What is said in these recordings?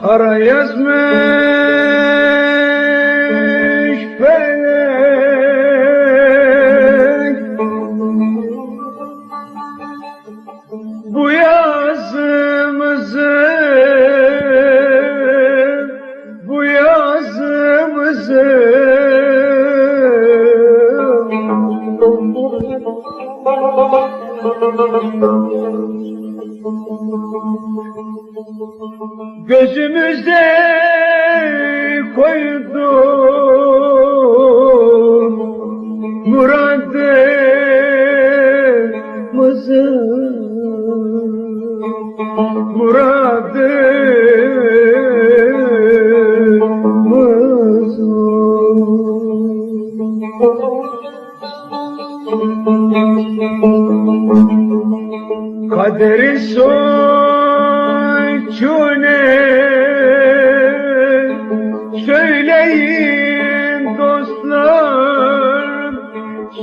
Kara yazmış felek. Bu yazımızı Bu yazımızı Gözümüzde koydu muradımızı muradımızı Kaderi suçu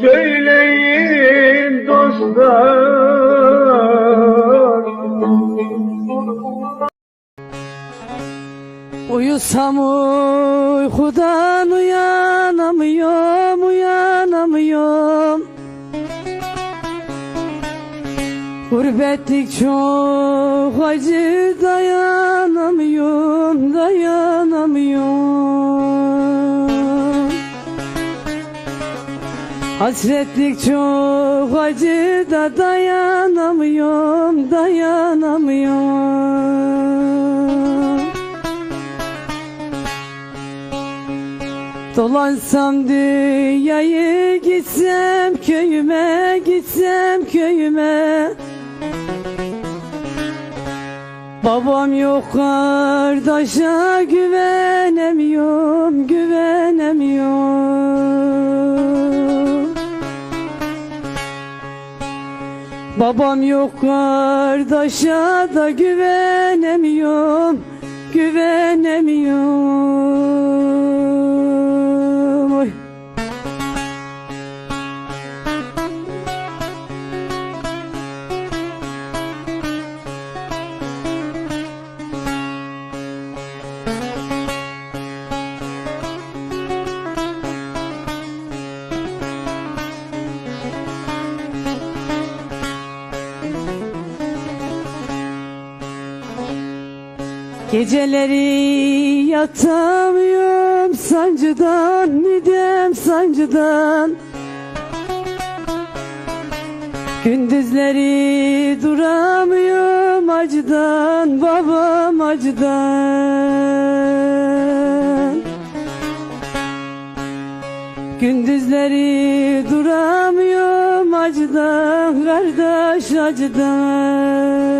söyleyin dostlar. Uyusam uykudan uyanamıyorum, uyanamıyorum Gurbetlik çok acı dayanamıyorum, dayanamıyorum Hasretlik çok acı da dayanamıyorum, dayanamıyorum. Dolansam dünyayı gitsem köyüme gitsem köyüme. Babam yok kardeşe güvenemiyorum Babam yok kardeşe da güvenemiyorum Geceleri yatamıyorum sancıdan midem sancıdan? Gündüzleri duramıyorum acıdan babam acıdan. Gündüzleri duramıyorum acıdan kardeş acıdan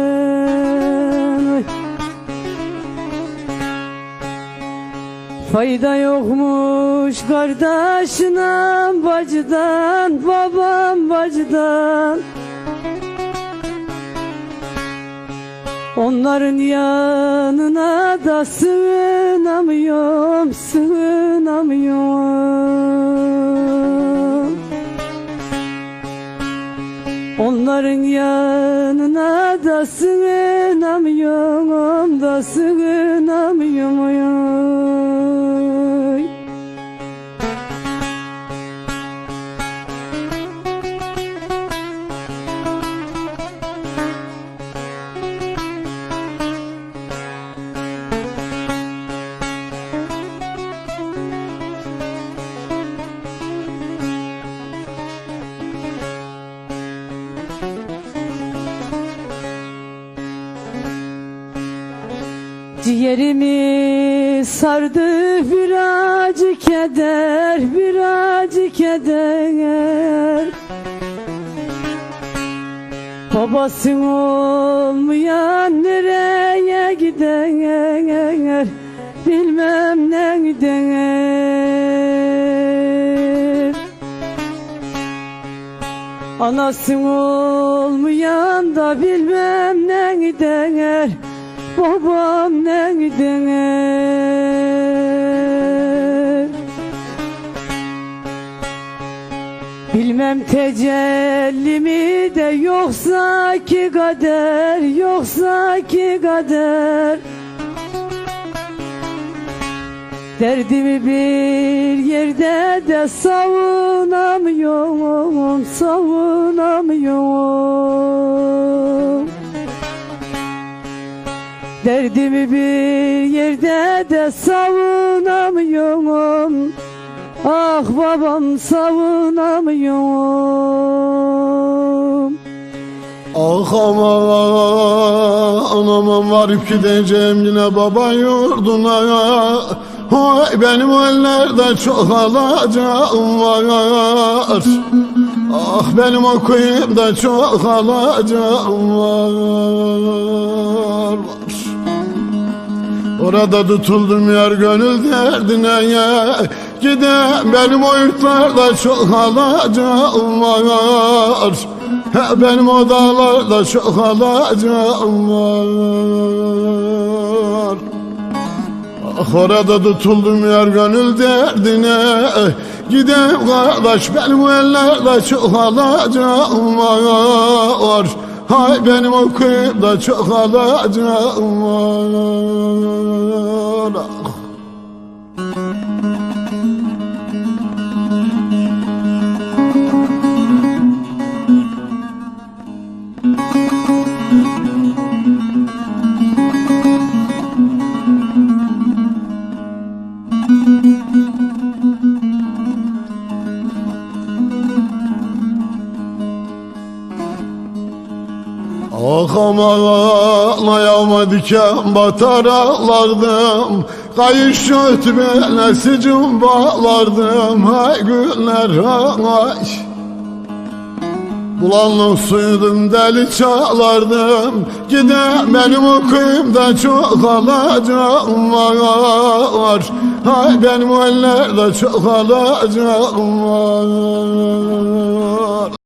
Fayda yokmuş kardeşine bacıdan babam bacıdan. Onların yanına da sığınamıyorum sığınamıyorum. Onların yanına Ciğerimi sardı bir acı keder, bir acı keder. Babası olmayan nereye gider? Bilmem ne gider. Anası olmayan da bilmem ne gider Babam ne gider Bilmem tecelli mi de yoksa ki kader Yoksa ki kader Derdimi bir yerde de savunamıyorum, savunamıyorum. Derdimi bir yerde de savunamıyorum. Ah babam savunamıyorum. Ah aman aman varıp gideceğim yine baba yurduna Oy benim ellerde çok alacağım var Ah benim o kuyumda çok alacağım var, var. Orada tutuldum yer gönül derdine. Ya Gidem benim o yurtlarda çok alacağım var. He, Benim o dağlarda çok alacağım var. Ah orada tutuldum yer gönül derdine. Gidem kardeş benim o ellerde çok alacağım var. Hay benim o kıyımda çok alacağım var Ayağıma diken batar ağlardım Kayış ötmene sicim bağlardım Hay günler hay Bulanlık suydum deli çağlardım Gidem benim o kıyımda çok alacağım var. Hay benim ellerde çok alacağım var